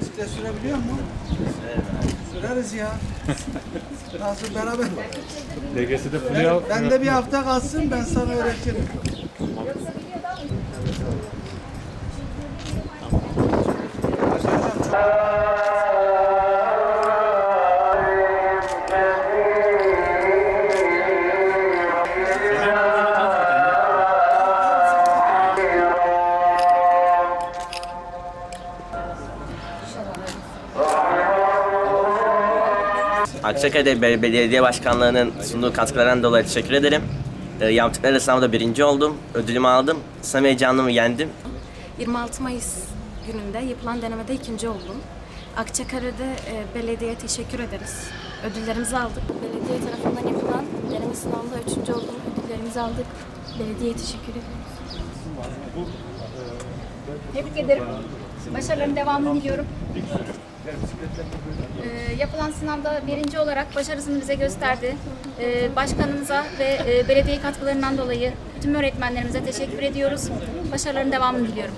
Bisiklet sürebiliyor mu? Süreriz ya. Nasıl beraber? LGS'de Fulya Ben de bir hafta kalsın ben sana öğretirim. Akçakale Bel- Belediye Başkanlığı'nın sunduğu katkılarından dolayı teşekkür ederim. Ee, yaptıkları sınavda birinci oldum. Ödülümü aldım. Sınav heyecanımı yendim. 26 Mayıs gününde yapılan denemede ikinci oldum. Akçakale'de e, belediyeye teşekkür ederiz. Ödüllerimizi aldık. Belediye tarafından yapılan deneme sınavında üçüncü oldum. Ödüllerimizi aldık. Belediyeye teşekkür ediyoruz. Tebrik ederim. Başarıların devamını diliyorum. Ee, yapılan sınavda birinci olarak başarısını bize gösterdi. Ee, başkanımıza ve e, belediye katkılarından dolayı tüm öğretmenlerimize teşekkür ediyoruz. Başarıların devamını diliyorum.